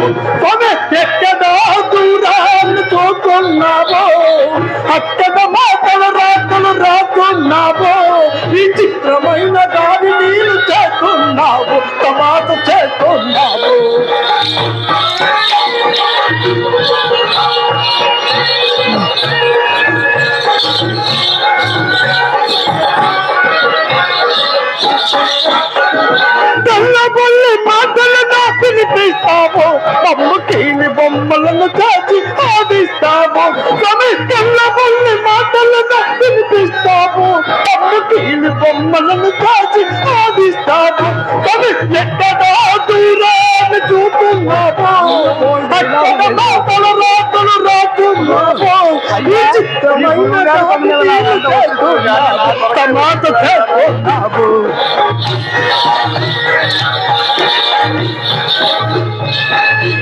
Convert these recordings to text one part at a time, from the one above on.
చేస్తున్నావు కొనే ఎక్కడో దూరాన అక్కడ మాటలు రాతలు రాస్తున్నావో ఈ చిత్రమైన నీళ్ళు చేస్తున్నావు తమాత చేస్తున్నావు వినిపిస్తావు బొమ్మకీని బొమ్మలను చాచి ఆడిస్తావు కవి తెల్లబొల్లి మాటలను వినిపిస్తావు బొమ్మకీని బొమ్మలను చాచి ఆడిస్తావు కవి ఎక్కడా దూరాన్ని చూపున్నావు అక్కడ మాటలు రాతలు రాతున్నావు ఈ చిత్రమైన గాథను చేస్తున్నావు. తమాత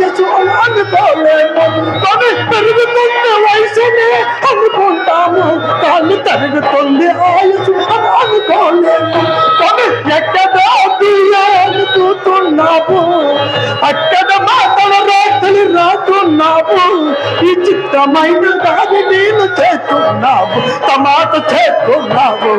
చేస్తున్నావు పెరుగుతుంది వయసునే అనుకుంటాము కానీ తరుగుతుంది ఆయసు అని ఈ చిత్రమైన దాని నేను చేస్తున్నావు తమాట చేస్తున్నావు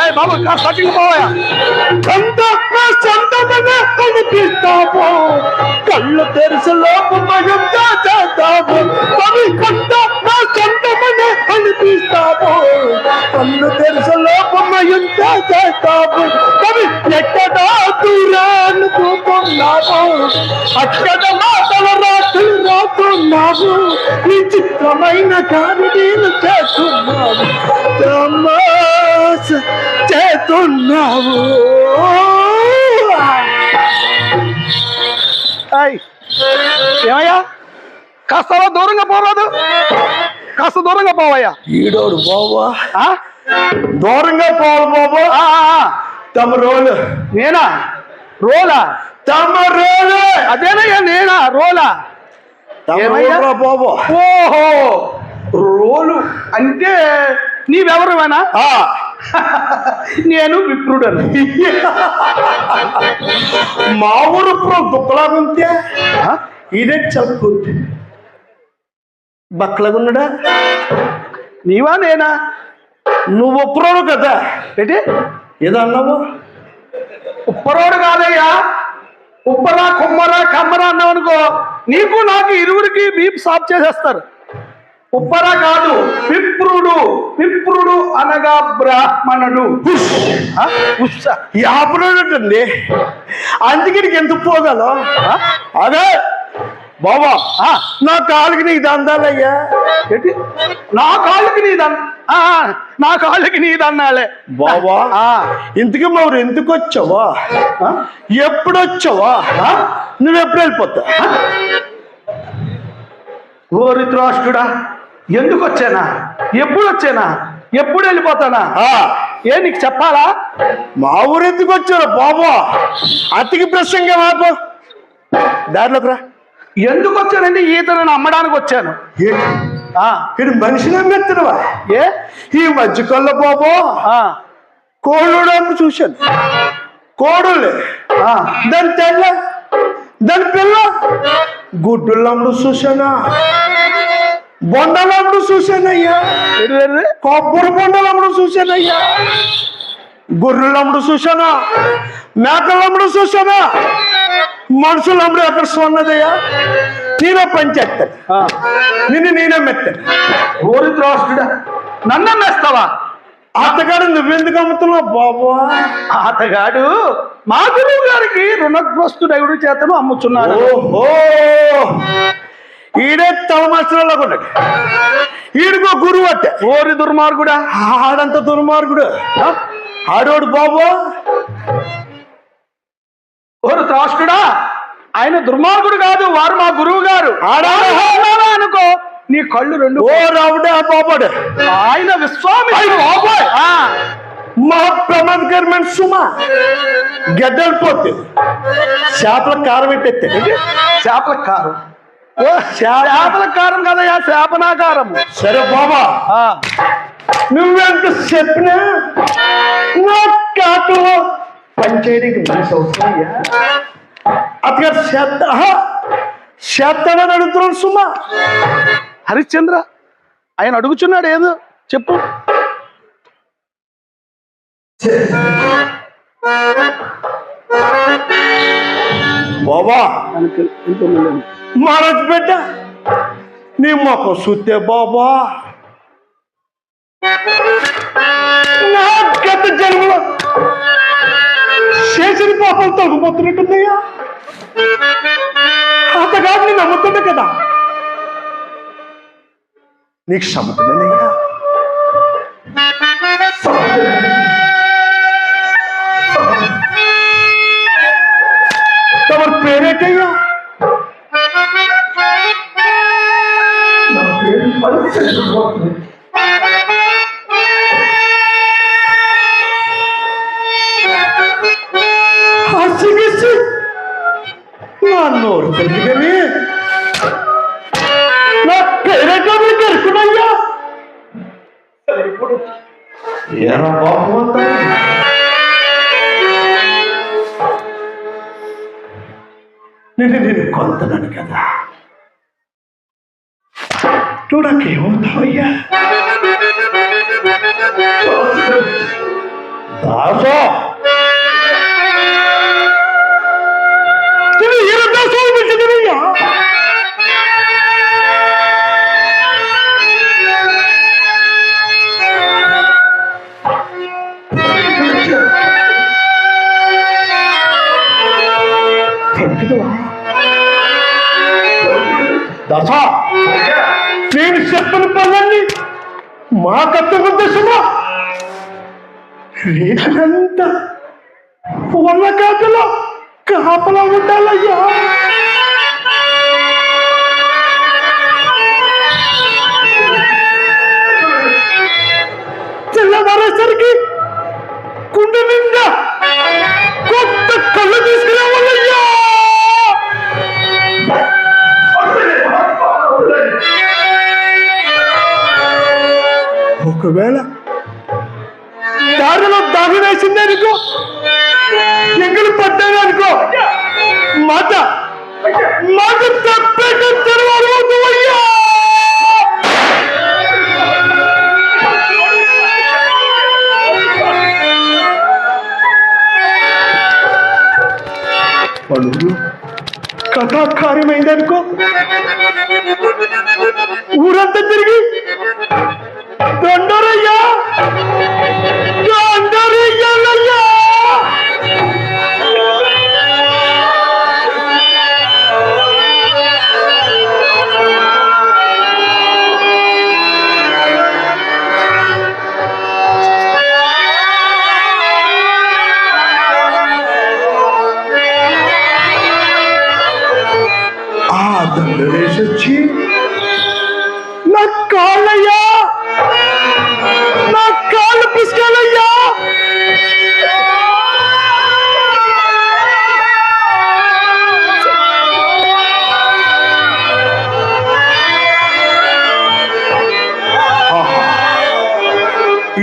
ఏయ్ బాబు కాస్త అటుకి పోయా సొంత నా సొంతమనే కనిపిస్తావు కళ్ళు తెరిసి లోపమయం చేస్తావు మరి కొంత నా సొంతమనే కనిపిస్తావు కళ్ళు తెరిసి లోపమయం చేస్తావు. మరి ఎక్కడా దూరాన్ని చూస్తున్నావు. అక్కడ మాటల రాత్రులు రాస్తున్నావు. ఈ చిత్రమైన కారణీలు చేస్తున్నావు. చేస్తున్నావు. ఏమయ్యా? కాస్త దూరంగా పోరాదు. కాస్త దూరంగా పోవయ్యా. ఈడోడు ఆ? దూరంగా పోవాలి బాబా. తమ రోలు. నేనా? రోలా? తమ రోలు. అదేనయ్యా నేనా? రోలా? బాబా. ఓహో! రోలు. అంటే నీవెవరువేనా ఆ, నేను విప్రుడను. మా ఊరు దుక్కలాగుంటే ఆ? ఇదే చెప్పు. బక్కలాగున్నాడా? నీవా నేనా? నువ్వు ఒప్పురాడు కదా? ఏంటి? ఏదో అన్నావు? ఉప్పరోడు కాదయ్యా. ఉప్పరా కుమ్మరా కమ్మరా అన్నావు అనుకో నీకు నాకు ఇరువురికి బీప్ సాఫ్ చేసేస్తారు. ఉప్పరా కాదు విప్రుడు విప్రుడు అనగా బ్రాహ్మణుడు. ఆ? ఉస్స. ఈ ఆపరేటండి అందుకే నీకు ఎంత పోగలం? అదే! బాబా నా కాలుకి నీకు దందాలయ్యా. ఏంటి? నా కాళ్ళకి నీదన్ ఆ, నా కాళ్ళకి నీదన్నాలే బాబా ఆ, ఇంతకీ మరి ఎందుకు వచ్చావా? ఎప్పుడు వచ్చావా ఆ? నువ్వు ఎప్పుడు వెళ్ళిపోతా ఓరి త్రాష్టుడా ఎందుకు వచ్చానా ఎప్పుడు వచ్చానా ఎప్పుడు వెళ్ళిపోతానా ఏ నీకు చెప్పాలా? మా ఊరు ఎందుకు వచ్చారు బాబా? అతికి ప్రసంగం ఆపు. దారిలోకి రా. ఎందుకు వచ్చానంటే ఈతను అమ్మడానికి వచ్చాను. ఇది మనిషిని మెత్తనవా ఏ? ఈ మధ్యకాలంలో బాబా ఆ, కోళ్ళని చూశాను. కోడులే ఆ, దాని తెల్ల దాని పిల్ల గుడ్డులమ్ముడు చూశానా? బొండలమ్ముడు చూశానయ్యా. కొబ్బరి బొండలమ్ముడు చూశానయ్యా. గొర్రెలమ్ముడు చూశానా? మేకలమ్ముడు చూశానా? మనుషులమ్ముడు ఎక్కడ సున్నదయ్యా చేస్తాను ఆ, నిన్ను నేనే మెత్తాను ఓరి త్రాష్టుడా నన్ను అమ్మేస్తావా అత్తగాడు నువ్వెందుకు అమ్ముతున్నావు బాబా? అతగాడు మా గురువు గారికి రుణగ్రస్తుడవుడు చేతను అమ్ముచున్నాడు. ఓహో. ఈడే తలమాస్టర్లో కొన్నాడు. ఈడికో గురువు అట్టే. ఓరి దుర్మార్గుడా. ఆడంత దుర్మార్గుడు? ఆడోడు బాబు. ఓరు త్రాష్టుడా ఆయన దుర్మార్గుడు కాదు వారు మా గురువు గారు. అనుకో నీ కళ్ళు రెండు ఓ రావుడే బాబాడు ఆయన విశ్వామి! మా ప్రమాదకరమైన సుమ గడ్డలు పోతే చేపల కారం పెట్టేస్తే చేపల కారం. చేపల కారం కదయ్యా చేపనాకారం సరే బాబా. ఆ, నువ్వెంత చెప్పినా నా కాటలో పనిచేయడానికి మనిషి అవసరమయ్యా అతగారు చేత చేస్తాడని అడుగుతున్నాడు సుమా. హరిశ్చంద్ర ఆయన అడుగుచున్నాడు ఏదో చెప్పు. బాబా. మహారాజ్ బిడ్డ నీ మొక్క సుత్తే బాబా నా గత జన్మలో చేసిన పాపం తగ్గిపోతున్నట్టుందయ్యా అతగాడు నేను నమ్ముతున్నా కదా నీకు సమ్మతమేనయ్యా తమరి నేను నేను కొంతనాను కదా చూడకేమవుతావయ్యా దాసో మా కర్తవ్య ఉద్దేశమా ఉన్న కాకలో కాపలా ఉండాలయ్యా. తెల్లవారేసరికి కుండ నిండా కొత్త కళ్ళు తీసుకురావాలయ్యా. ఒకవేళ దారిలో దాగి వేసింది అనుకో ఎంగిలి పడ్డాను అనుకో మాత మాత తప్పేట తర్వాత అవుతావయ్యా పలువురు కథాకార్యమైందనుకో ఊరంతా తిరిగి దండరయ్యా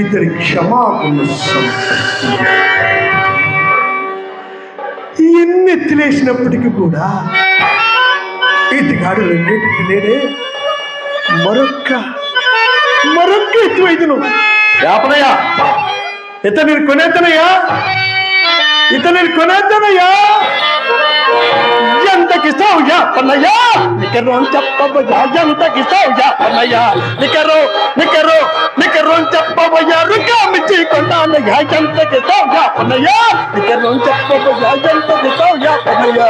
వీరిద్దరి క్షమాపణ ఇవన్నీ ఎత్తిలేసినప్పటికీ కూడా ఈతిగాడు రెండేటి నేనే మరొక్క మరొక్క ఎత్తువైతును. యాపనయ్యా ఇతను కొనేతనయ్యా ఇతను కొనేతనయ్యా ఇత నేను కొనేద్దనయ్యా ఇత నేను కొనేద్దనయ్యా ఎంతకిస్తావు యాపనయ్యా నికరు అని చెప్పబోయా ఎంతకిస్తావు యాపనయ్యా నికరు నికరు నికరు అని చెప్పబోయా రుకామిచ్చి కొంటానయ్యా ఎంతకిస్తావు యాపనయ్యా నికరు అని చెప్పబోయా ఎంతకిస్తావు యాపనయ్యా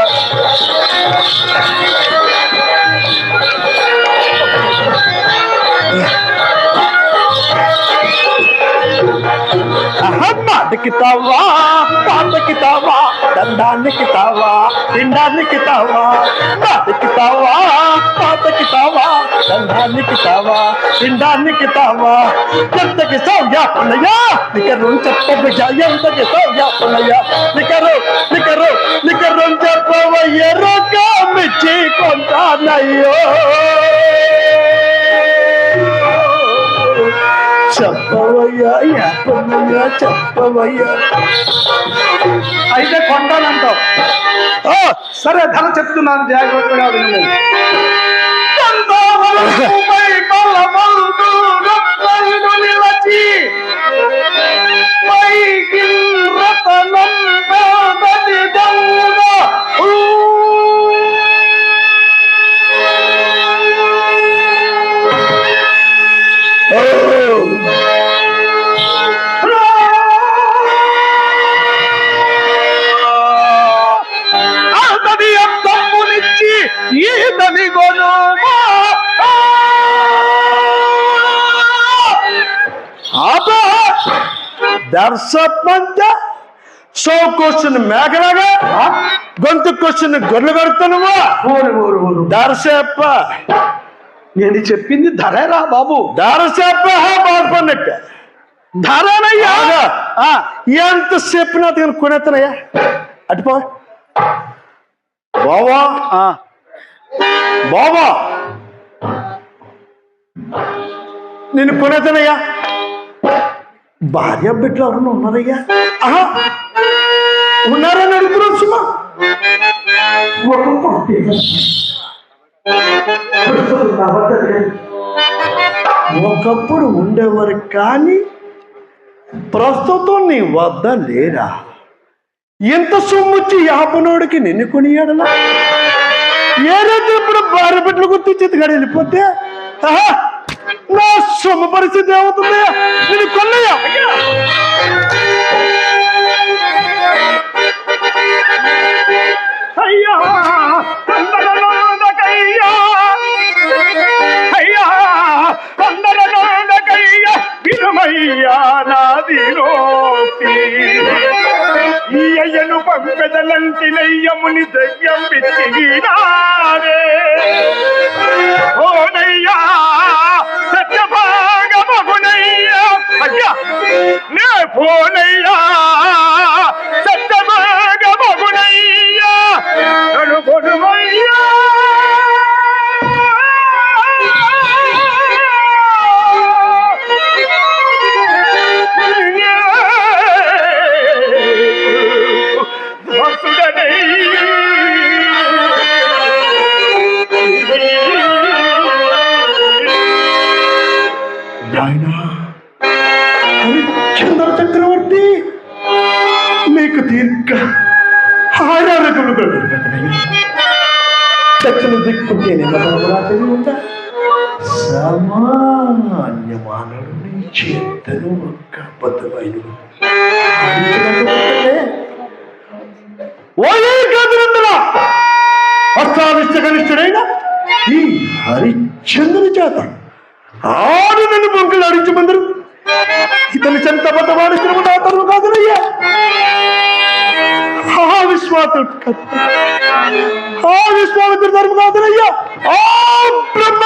పాటకి తావా పాటకి తావా దండానికి తావా తినడానికి తావా పాటకి తావా పాటకి తావా దండానికి తావా తినడానికి తావా ఎంతకి సౌయా నికరు చెప్పబోయా ఎంతకి సౌయా పుల్లయ్యా నికరు నికరు నికరు చెప్పబోయే రోగామిచ్చి కొంటానయ్యో. చెప్పవయ్యా యాపన్నయ్యా చెప్పవయ్యా. అయితే కొంటానంటావు ఆ, సరే ధర చెప్తున్నాను జాగ్రత్తగా విను. నిలచి, పైకి రతనం సో క్వశ్చన్ మేకలాగా! గొంతు క్వశ్చన్ గొర్రెలు కడుతున్నావా దర్శప్ప! నేను చెప్పింది ధరేరా బాబు. దర్శప్ప! బాధపడినట్టే ధరనయ్యా! ఎంత చెప్పినా నేను కొనేస్తానయ్యా అటుపో బావా! ఆ. బావా! నేను కొనేతానయ్యా భార్య బిడ్డలు ఎవరన్నా ఉన్నారయ్యా? ఆహా! ఉన్నారని అడుగుతున్నాను సుమా? ఒకప్పుడు ఉండేవారు కానీ ప్రస్తుతం నీ వద్ద లేరా? ఎంత సొమ్ముచ్చి యాపనోడికి నిన్ను కొనియాడలా? ఏదైతే ఇప్పుడు భార్య బిడ్డలు గుర్తు చేతిగాడు వెళ్ళిపోతే? ఆహా, నా శ్రమ పరిస్థితి ఏమవుతుంది నేను కొన్నయ్యా. అయ్యా అందరలోనకయ్యా అయ్యా అందరలోనకయ్యా వినుమయ్యా నాదిలోకి ఈ అయ్యను పంపెదలంటినయ్యముని దయ్యం విచ్చినారే ఓనయ్యా చేతను ఒక్క అబద్ధమైన ఓయే ఈ హరిశ్చంద్రుని చేత ఆడు నన్ను బొంకలు అడించమందరు ఇతని చెంత బద్దవాడిస్తున్న అతను తరువు ఆ విశ్వాసం ఆ విశ్వామిత్ర ధర్మ కాదునయ్యా. ఆ బ్రహ్మ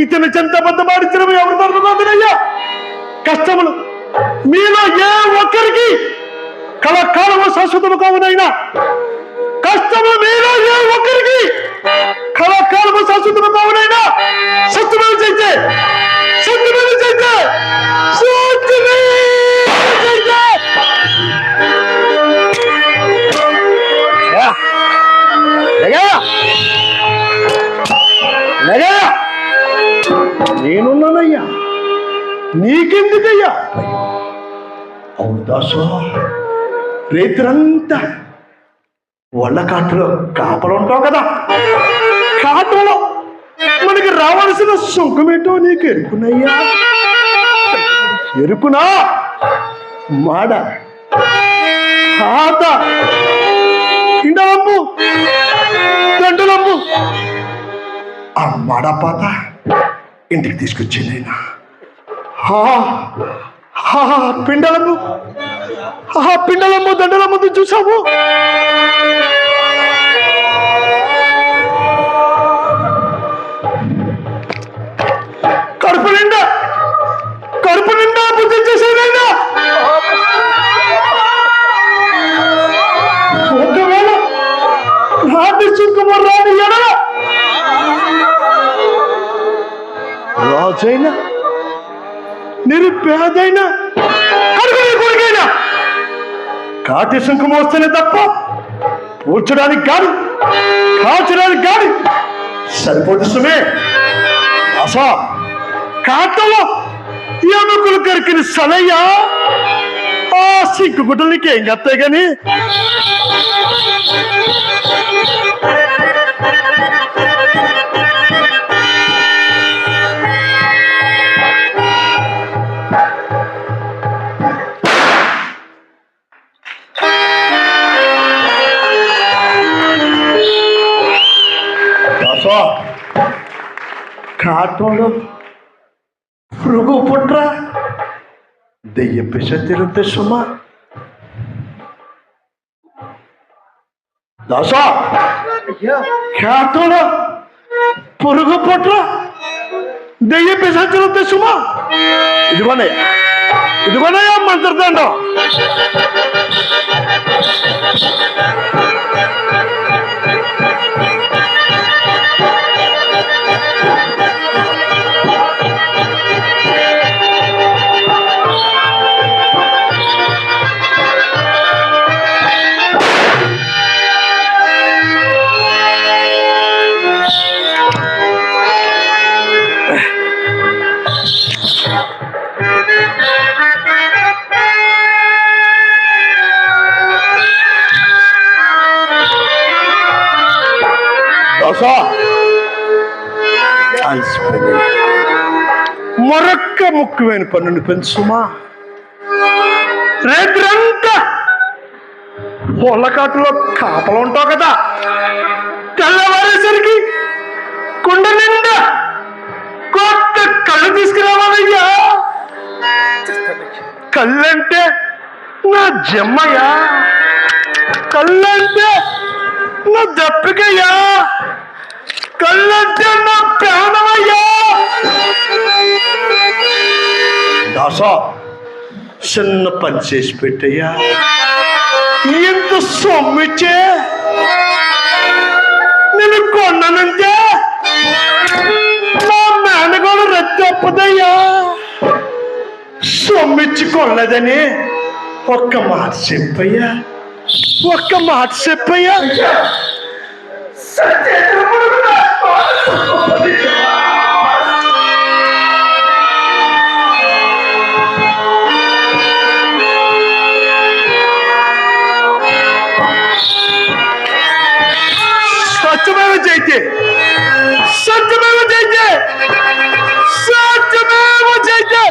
ఇతని చెంత బద్దవాడిస్తున్న ఎవరు ధర్మ కష్టములు. మీలో ఏ ఒక్కరికి కళకాలము శాశ్వతము కావునైనా కష్టము మీలో ఏ ఒక్కరికి అవును దాసు రేత్రంతా వాళ్ళ కాటులో కాపలు ఉంటావు కదా? కాటులో మనకి రావాల్సిన సుఖమేటో నీకు ఎరుకునయ్యా? ఎరుకునా? మాడ. ఆత ఇండలమ్ము దండలమ్ము. ఆ మాడ పాత ఇంటికి తీసుకొచ్చింది ఆ పిండలము ఆ పిండలము దండల ముందు చూసాము కడుపు నిండా కడుపు నిండా బుద్ధి చేసేదైనా ఒకవేళ రాత్రి చుక్కము రాని ఎడల రాజైనా నిరుపేదైన కడుపుని కాటి శంఖం వస్తేనే తప్ప పూడ్చడానికి కాదు కాల్చడానికి కాదు సరిపోదు సుమే. అసా కాటలో ఎముకలు కరికిన సలయ్యా ఆ సిగ్గు గుడ్డలకి ఏం కత్తాయి కానీ కాటోడు పురుగు పుట్ర దెయ్య పిస తిరుంతే సుమా దాసా కాటోడు పురుగు పుట్ర దెయ్య పిస తిరుంతే సుమా ఇదిగోనే ఇదిగోనయ్యా మంత్రదండం. అలసిపోయింది మరొక్క ముఖ్యమైన పన్నుని పెంచుమా రేత్రంతా పొల్లకాటులో కాపలు ఉంటావు కదా తెల్లవారేసరికి కుండ నిండా కొత్త కళ్ళు తీసుకురావాలయ్యా కళ్ళంటే నా జమ్మయ్యా కళ్ళంటే నా దప్పికయ్యా కళ్ళంటే నా ప్రాణమయ్యా. దాస చిన్న పని చేసి పెట్టయ్యా. ఎంత సొమ్మిచ్చే? నేను కొన్నానంటే నా మేనగోడు రద్దప్పదయ్యా సొమ్మిచ్చి కొనలేదని ఒక్క మాట చెప్పయ్యా. ఒక్క మాట చెప్పయ్యా సత్యమేవ జైతే సత్యమేవ జైతే సత్యమేవ జైతే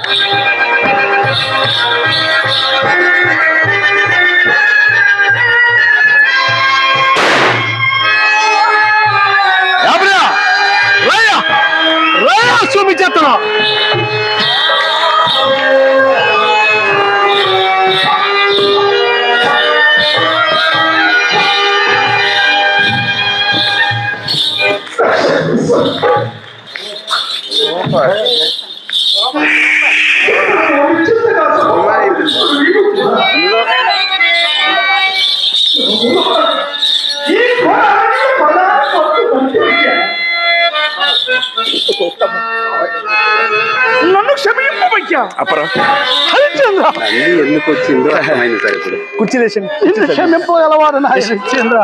ఎందుకు వచ్చిందో అర్థమైంది సార్ ఇప్పుడు. కుర్చీలేసింది. క్షమింపగలవాడు నా హరిశ్చంద్ర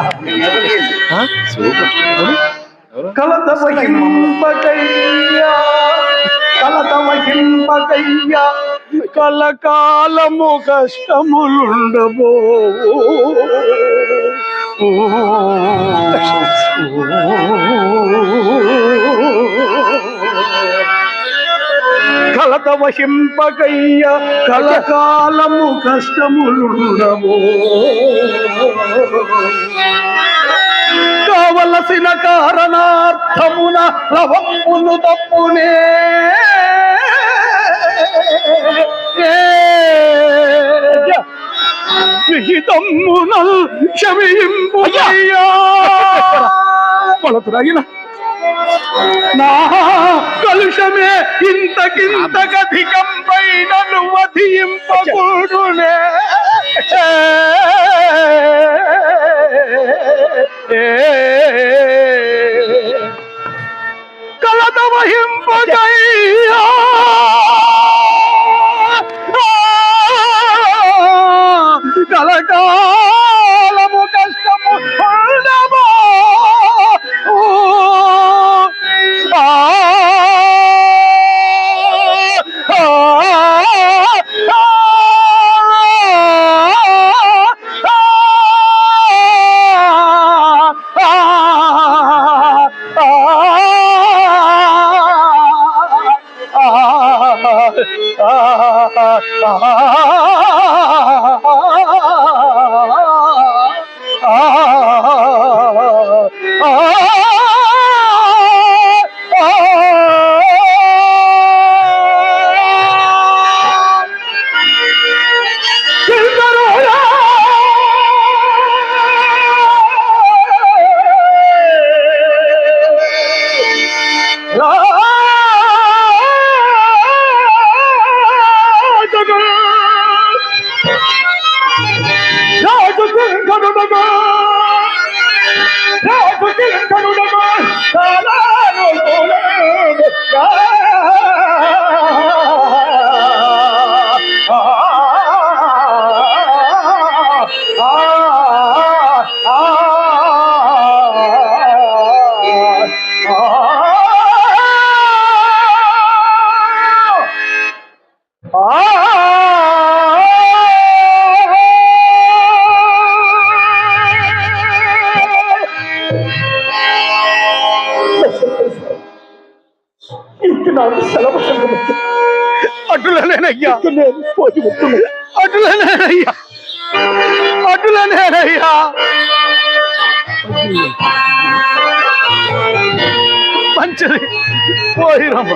కలత వహింపకయ్యా. కలత వహింపకయ్యా. కలకాలము కష్టములుండబో. కలత వహింపకయ్యా కలకాలము కష్టములుండబో కావల రాసిన కారణార్థమున లవంపును తప్పునే. విహితమ్మునల్ క్షమింపు కొలతురగిన నా కలుషమే ఇంతకింతకధికం పైనను వధింపకూడునే కలత వహింపగయ్యా అటులనేనయ్యా నేను పోయి వస్తున్నాను అటులనేనయ్యా అటులనేనయ్యా మంచిది పోయిరమ్మ